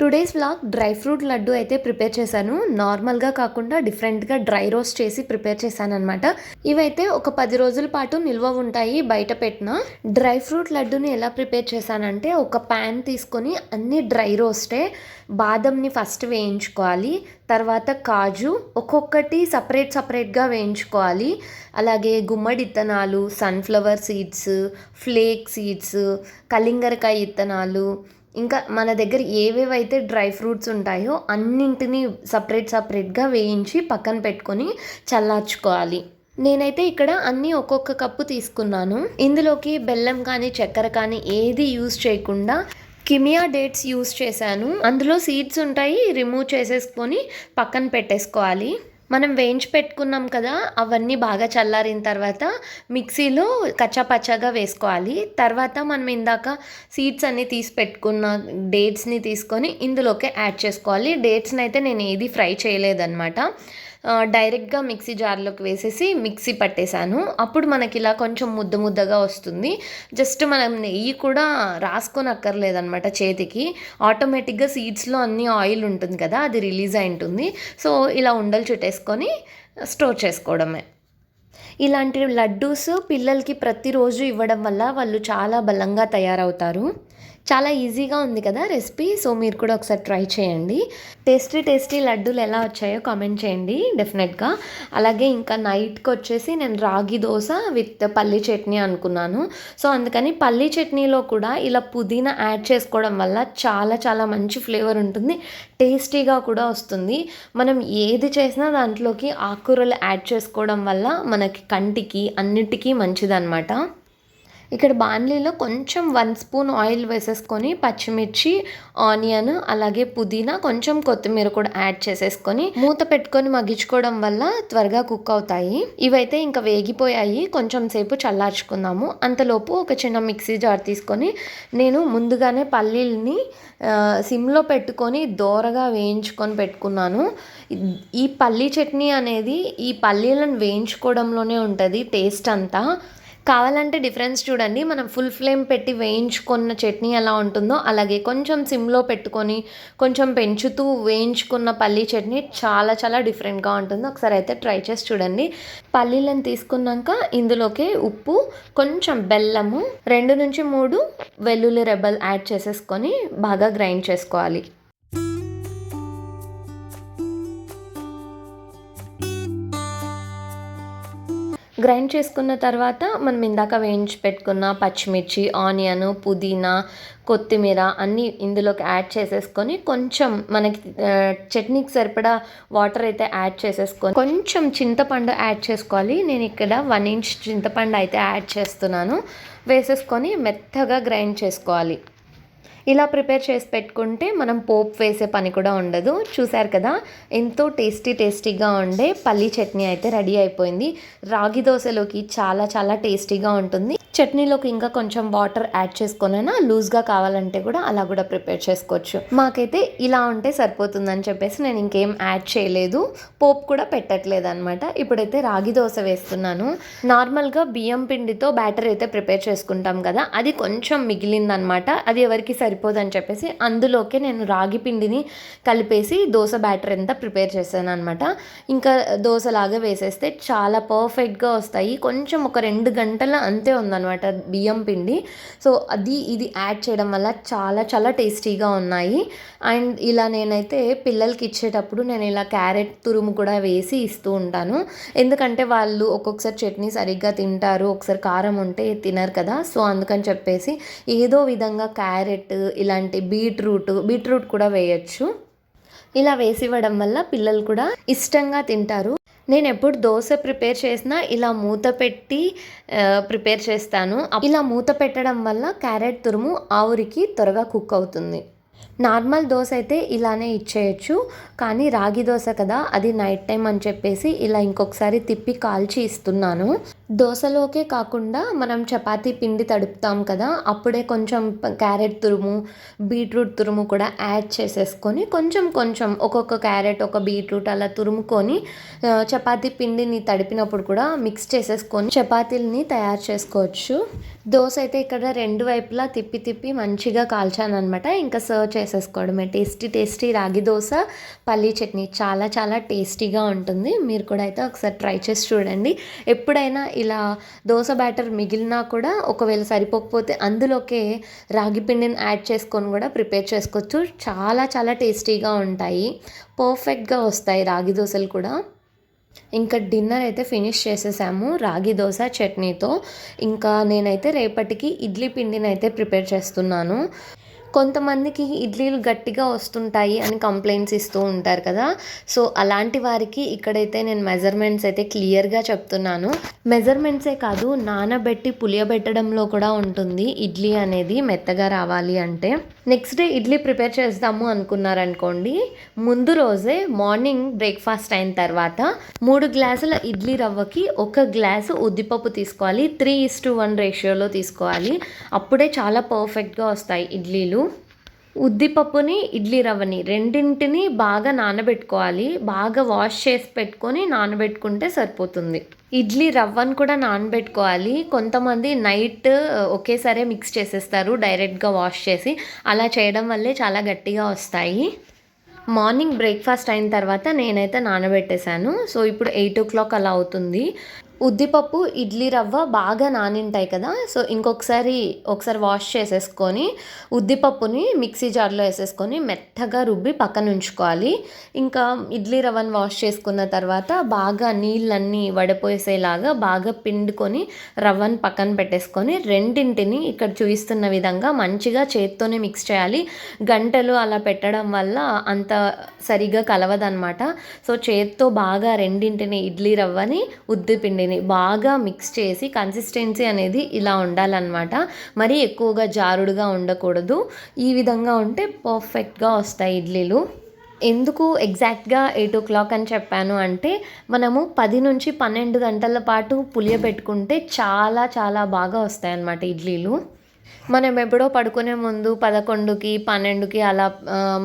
Today's vlog dry fruit laddu అయితే prepare చేశాను. నార్మల్గా కాకుండా డిఫరెంట్గా డ్రై రోస్ట్ చేసి ప్రిపేర్ చేశాను అనమాట ఇవైతే ఒక పది రోజుల పాటు నిల్వ ఉంటాయి బయట పెట్టిన. డ్రై ఫ్రూట్ లడ్డుని ఎలా ప్రిపేర్ చేశానంటే ఒక ప్యాన్ తీసుకొని అన్ని డ్రై రోస్టే బాదంని ఫస్ట్ వేయించుకోవాలి. తర్వాత కాజు ఒక్కొక్కటి సపరేట్ సపరేట్గా వేయించుకోవాలి. అలాగే గుమ్మడి ఇత్తనాలు సన్ఫ్లవర్ సీడ్స్ ఫ్లేక్ సీడ్స్ కలింగరకాయ ఇత్తనాలు ఇంకా మన దగ్గర ఏవేవైతే డ్రై ఫ్రూట్స్ ఉంటాయో అన్నింటినీ సపరేట్ సపరేట్గా వేయించి పక్కన పెట్టుకొని చల్లార్చుకోవాలి. నేనైతే ఇక్కడ అన్నీ ఒక్కొక్క కప్పు తీసుకున్నాను. ఇందులోకి బెల్లం కానీ చక్కెర కానీ ఏది యూజ్ చేయకుండా కిమియా డేట్స్ యూస్ చేశాను. అందులో సీడ్స్ ఉంటాయి రిమూవ్ చేసేసుకొని పక్కన పెట్టేసుకోవాలి. మనం వేయించి పెట్టుకున్నాం కదా అవన్నీ బాగా చల్లారిన తర్వాత మిక్సీలో కచ్చాపచ్చాగా వేసుకోవాలి. తర్వాత మనం ఇందాక సీడ్స్ అన్నీ తీసి పెట్టుకున్న డేట్స్ని తీసుకొని ఇందులోకి యాడ్ చేసుకోవాలి. డేట్స్ని అయితే నేను ఏది ఫ్రై చేయలేదన్నమాట. డైరెక్ట్గా మిక్సీ జార్లోకి వేసేసి మిక్సీ పట్టేశాను. అప్పుడు మనకి ఇలా కొంచెం ముద్ద ముద్దగా వస్తుంది. జస్ట్ మనం నెయ్యి కూడా రాసుకొని అక్కర్లేదనమాట చేతికి. ఆటోమేటిక్గా సీడ్స్లో అన్ని ఆయిల్ ఉంటుంది కదా అది రిలీజ్ అయి ఉంటుంది. సో ఇలా ఉండలు చుట్టేసుకొని స్టోర్ చేసుకోవడమే. ఇలాంటి లడ్డూస్ పిల్లలకి ప్రతిరోజు ఇవ్వడం వల్ల వాళ్ళు చాలా బలంగా తయారవుతారు. చాలా ఈజీగా ఉంది కదా రెసిపీ. సో మీరు కూడా ఒకసారి ట్రై చేయండి. టేస్టీ టేస్టీ లడ్డూలు ఎలా వచ్చాయో కామెంట్ చేయండి డెఫినెట్గా. అలాగే ఇంకా నైట్కి వచ్చేసి నేను రాగి దోశ విత్ పల్లీ చట్నీ అనుకున్నాను. సో అందుకని పల్లీ చట్నీలో కూడా ఇలా పుదీనా యాడ్ చేసుకోవడం వల్ల చాలా చాలా మంచి ఫ్లేవర్ ఉంటుంది టేస్టీగా కూడా వస్తుంది. మనం ఏది చేసినా దాంట్లోకి ఆకుకూరలు యాడ్ చేసుకోవడం వల్ల మనకి కంటికి అన్నిటికీ మంచిదన్నమాట. ఇక్కడ బాణలీలో కొంచెం వన్ స్పూన్ ఆయిల్ వేసేసుకొని పచ్చిమిర్చి ఆనియన్ అలాగే పుదీనా కొంచెం కొత్తిమీర కూడా యాడ్ చేసేసుకొని మూత పెట్టుకొని మగ్గించుకోవడం వల్ల త్వరగా కుక్ అవుతాయి. ఇవైతే ఇంకా వేగిపోయాయి. కొంచెం సేపు చల్లార్చుకుందాము. అంతలోపు ఒక చిన్న మిక్సీ జార్ తీసుకొని నేను ముందుగానే పల్లీల్ని సిమ్లో పెట్టుకొని దోరగా వేయించుకొని పెట్టుకున్నాను. ఈ పల్లీ చట్నీ అనేది ఈ పల్లీలను వేయించుకోవడంలోనే ఉంటుంది టేస్ట్ అంతా. కావాలంటే డిఫరెన్స్ చూడండి. మనం ఫుల్ ఫ్లేమ్ పెట్టి వేయించుకున్న చట్నీ ఎలా ఉంటుందో అలాగే కొంచెం సిమ్లో పెట్టుకొని కొంచెం పెంచుతూ వేయించుకున్న పల్లీ చట్నీ చాలా చాలా డిఫరెంట్గా ఉంటుంది. ఒకసారి అయితే ట్రై చేసి చూడండి. పల్లీలను తీసుకున్నాక ఇందులోకి ఉప్పు కొంచెం బెల్లము రెండు నుంచి మూడు వెల్లుల్లి రెబ్బలు యాడ్ చేసేసుకొని బాగా గ్రైండ్ చేసుకోవాలి. గ్రైండ్ చేసుకున్న తర్వాత మనం ఇందాక వేయించి పెట్టుకున్న పచ్చిమిర్చి ఆనియన్ పుదీనా కొత్తిమీర అన్నీ ఇందులోకి యాడ్ చేసేసుకొని కొంచెం మనకి చట్నీకి సరిపడా వాటర్ అయితే యాడ్ చేసేసుకొని కొంచెం చింతపండు యాడ్ చేసుకోవాలి. నేను ఇక్కడ వన్ ఇంచ్ చింతపండు అయితే యాడ్ చేస్తున్నాను. వేసేసుకొని మెత్తగా గ్రైండ్ చేసుకోవాలి. ఇలా ప్రిపేర్ చేసి పెట్టుకుంటే మనం పోపు వేసే పని కూడా ఉండదు. చూసారు కదా ఎంతో టేస్టీ టేస్టీగా ఉండే పల్లీ చట్నీ అయితే రెడీ అయిపోయింది. రాగి దోశలోకి చాలా చాలా టేస్టీగా ఉంటుంది. చట్నీలోకి ఇంకా కొంచెం వాటర్ యాడ్ చేసుకొనైనా లూజ్గా కావాలంటే కూడా అలా కూడా ప్రిపేర్ చేసుకోవచ్చు. మాకైతే ఇలా ఉంటే సరిపోతుందని చెప్పేసి నేను ఇంకేం యాడ్ చేయలేదు. పోపు కూడా పెట్టట్లేదు అనమాట ఇప్పుడైతే రాగి దోశ వేస్తున్నాను. నార్మల్గా బియ్యం పిండితో బ్యాటర్ అయితే ప్రిపేర్ చేసుకుంటాం కదా అది కొంచెం మిగిలిందనమాట అది ఎవరికి సరిపోదని చెప్పేసి అందులోకే నేను రాగి పిండిని కలిపేసి దోశ బ్యాటర్ ఎంత ప్రిపేర్ చేశాను అనమాట ఇంకా దోశలాగా వేసేస్తే చాలా పర్ఫెక్ట్గా వస్తాయి. కొంచెం ఒక రెండు గంటల అంతే ఉందన్నమాట. బియ్యం పిండి. సో అది ఇది యాడ్ చేయడం వల్ల చాలా చాలా టేస్టీగా ఉన్నాయి. అండ్ ఇలా నేనైతే పిల్లలకి ఇచ్చేటప్పుడు నేను ఇలా క్యారెట్ తురుము కూడా వేసి ఇస్తూ ఉంటాను. ఎందుకంటే వాళ్ళు ఒక్కొక్కసారి చట్నీ సరిగ్గా తింటారు ఒకసారి కారం ఉంటే తినరు కదా. సో అందుకని చెప్పేసి ఏదో విధంగా క్యారెట్ ఇలాంటి బీట్రూట్ బీట్రూట్ కూడా వేయచ్చు. ఇలా వేసి ఇవ్వడం వల్ల పిల్లలు కూడా ఇష్టంగా తింటారు. నేను ఎప్పుడు దోశ ప్రిపేర్ చేసినా ఇలా మూత పెట్టి ప్రిపేర్ చేస్తాను. ఇలా మూత పెట్టడం వల్ల క్యారెట్ తురుము ఆవురికి త్వరగా కుక్ అవుతుంది. నార్మల్ దోశ అయితే ఇలానే ఇచ్చేయచ్చు. కానీ రాగి దోశ కదా అది నైట్ టైం అని చెప్పేసి ఇలా ఇంకొకసారి తిప్పి కాల్చి ఇస్తున్నాను. దోశలోకే కాకుండా మనం చపాతీ పిండి తడుపుతాం కదా అప్పుడే కొంచెం క్యారెట్ తురుము బీట్రూట్ తురుము కూడా యాడ్ చేసేసుకొని కొంచెం కొంచెం ఒక్కొక్క క్యారెట్ ఒక బీట్రూట్ అలా తురుముకొని చపాతీ పిండిని తడిపినప్పుడు కూడా మిక్స్ చేసేసుకొని చపాతీలని తయారు చేసుకోవచ్చు. దోశ అయితే ఇక్కడ రెండు వైపులా తిప్పి తిప్పి మంచిగా కాల్చానమాట ఇంకా సర్వ్ చేసేసుకోవడమే. టేస్టీ టేస్టీ రాగి దోశ పల్లీ చట్నీ చాలా చాలా టేస్టీగా ఉంటుంది. మీరు కూడా అయితే ఒకసారి ట్రై చేసి చూడండి. ఎప్పుడైనా ఇలా దోశ బ్యాటర్ మిగిలినా కూడా ఒకవేళ సరిపోకపోతే అందులోకే రాగి పిండిని యాడ్ చేసుకొని కూడా ప్రిపేర్ చేసుకోవచ్చు. చాలా చాలా టేస్టీగా ఉంటాయి. పర్ఫెక్ట్గా వస్తాయి రాగి దోశలు కూడా. ఇంకా డిన్నర్ అయితే ఫినిష్ చేసేసాము రాగి దోశ చట్నీతో. ఇంకా నేనైతే రేపటికి ఇడ్లీ పిండిని అయితే ప్రిపేర్ చేస్తున్నాను. కొంతమందికి ఇడ్లీలు గట్టిగా వస్తుంటాయి అని కంప్లైంట్స్ ఇస్తూ ఉంటారు కదా. సో అలాంటి వారికి ఇక్కడైతే నేను మెజర్మెంట్స్ అయితే క్లియర్గా చెప్తున్నాను. మెజర్మెంట్సే కాదు నానబెట్టి పులియబెట్టడంలో కూడా ఉంటుంది ఇడ్లీ అనేది మెత్తగా రావాలి అంటే. నెక్స్ట్ డే ఇడ్లీ ప్రిపేర్ చేస్తాము అనుకున్నారనుకోండి ముందు రోజే మార్నింగ్ బ్రేక్ఫాస్ట్ అయిన తర్వాత మూడు గ్లాసుల ఇడ్లీ రవ్వకి ఒక గ్లాసు ఉద్దిపప్పు తీసుకోవాలి త్రీ ఇస్ టు వన్ రేషియోలో తీసుకోవాలి. అప్పుడే చాలా పర్ఫెక్ట్గా వస్తాయి ఇడ్లీలు. ఉద్దిపప్పుని ఇడ్లీ రవ్వని రెండింటిని బాగా నానబెట్టుకోవాలి. బాగా వాష్ చేసి పెట్టుకొని నానబెట్టుకుంటే సరిపోతుంది. ఇడ్లీ రవ్వను కూడా నానబెట్టుకోవాలి. కొంతమంది నైట్ ఒకేసారి మిక్స్ చేసేస్తారు డైరెక్ట్గా వాష్ చేసి. అలా చేయడం వల్లే చాలా గట్టిగా వస్తాయి. మార్నింగ్ బ్రేక్ఫాస్ట్ అయిన తర్వాత నేనైతే నానబెట్టేశాను. సో ఇప్పుడు ఎయిట్ ఓ క్లాక్ అలా అవుతుంది. ఉద్దిపప్పు ఇడ్లీ రవ్వ బాగా నానింటాయి కదా. సో ఇంకొకసారి ఒకసారి వాష్ చేసేసుకొని ఉద్దిపప్పుని మిక్సీ జార్లో వేసేసుకొని మెత్తగా రుబ్బి పక్కన ఉంచుకోవాలి. ఇంకా ఇడ్లీ రవ్వను వాష్ చేసుకున్న తర్వాత బాగా నీళ్ళన్నీ వడపోసేలాగా బాగా పిండుకొని రవ్వను పక్కన పెట్టేసుకొని రెండింటిని ఇక్కడ చూపిస్తున్న విధంగా మంచిగా చేత్తోనే మిక్స్ చేయాలి. గంటలు అలా పెట్టడం వల్ల అంత సరిగా కలవదనమాట సో చేత్తో బాగా రెండింటిని ఇడ్లీ రవ్వని ఉద్ది పిండిని బాగా మిక్స్ చేసి కన్సిస్టెన్సీ అనేది ఇలా ఉండాలన్నమాట. మరీ ఎక్కువగా జారుడుగా ఉండకూడదు. ఈ విధంగా ఉంటే పర్ఫెక్ట్గా వస్తాయి ఇడ్లీలు. ఎందుకు ఎగ్జాక్ట్గా ఎయిట్ ఓ క్లాక్ అని చెప్పాను అంటే మనము పది నుంచి పన్నెండు గంటల పాటు పులియబెట్టుకుంటే చాలా చాలా బాగా వస్తాయన్నమాట ఇడ్లీలు. మనం ఎప్పుడో పడుకునే ముందు పదకొండుకి పన్నెండుకి అలా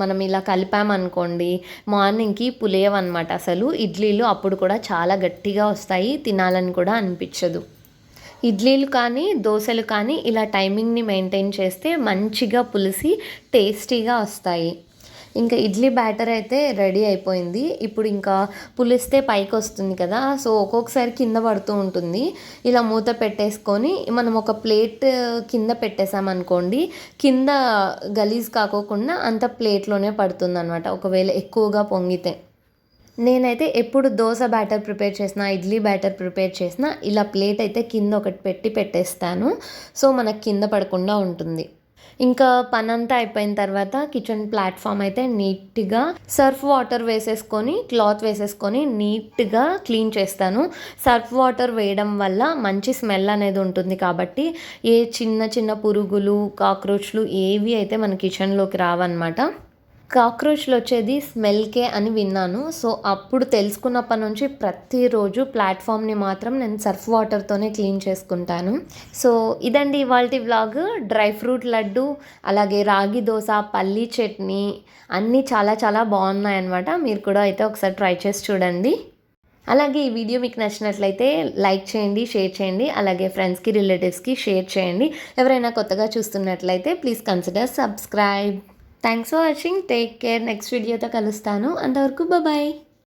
మనం ఇలా కలిపామనుకోండి మార్నింగ్కి పులియవన్నమాట అసలు ఇడ్లీలు అప్పుడు కూడా చాలా గట్టిగా వస్తాయి తినాలని కూడా అనిపించదు. ఇడ్లీలు కానీ దోశలు కానీ ఇలా టైమింగ్ని మెయింటైన్ చేస్తే మంచిగా పులిసి టేస్టీగా వస్తాయి. ఇంకా ఇడ్లీ బ్యాటర్ అయితే రెడీ అయిపోయింది. ఇప్పుడు ఇంకా పులిస్తే పైకి వస్తుంది కదా సో ఒక్కొక్కసారి కింద పడుతూ ఉంటుంది. ఇలా మూత పెట్టేసుకొని మనం ఒక ప్లేట్ కింద పెట్టేసామనుకోండి కింద గలీజ్ కాకోకుండా అంత ప్లేట్లోనే పడుతుంది అనమాట ఒకవేళ ఎక్కువగా పొంగితే. నేనైతే ఎప్పుడు దోశ బ్యాటర్ ప్రిపేర్ చేసినా ఇడ్లీ బ్యాటర్ ప్రిపేర్ చేసిన ఇలా ప్లేట్ అయితే కింద ఒకటి పెట్టి పెట్టేస్తాను. సో మనకు కింద పడకుండా ఉంటుంది. ఇంకా పని అంతా అయిపోయిన తర్వాత కిచెన్ ప్లాట్ఫామ్ అయితే నీట్గా సర్ఫ్ వాటర్ వేసేసుకొని క్లాత్ వేసేసుకొని నీట్గా క్లీన్ చేస్తాను. సర్ఫ్ వాటర్ వేయడం వల్ల మంచి స్మెల్ అనేది ఉంటుంది కాబట్టి ఏ చిన్న చిన్న పురుగులు కాక్రోచ్లు ఏవి అయితే మన కిచెన్లోకి రావన్నమాట. కాక్రోచ్లు వచ్చేది స్మెల్కే అని విన్నాను. సో అప్పుడు తెలుసుకున్నప్పటి నుంచి ప్రతిరోజు ప్లాట్ఫామ్ని మాత్రం నేను సర్ఫ్ వాటర్తోనే క్లీన్ చేసుకుంటాను. సో ఇదండి ఇవాళ వ్లాగ్. డ్రై ఫ్రూట్ లడ్డు అలాగే రాగి దోశ పల్లీ చట్నీ అన్నీ చాలా చాలా బాగున్నాయి అన్నమాట మీరు కూడా అయితే ఒకసారి ట్రై చేసి చూడండి. అలాగే ఈ వీడియో మీకు నచ్చినట్లయితే లైక్ చేయండి షేర్ చేయండి అలాగే ఫ్రెండ్స్కి రిలేటివ్స్కి షేర్ చేయండి. ఎవరైనా కొత్తగా చూస్తున్నట్లయితే please consider subscribe. Thanks for watching take care next వీడియోతో కలుస్తాను. అంతవరకు బాయ్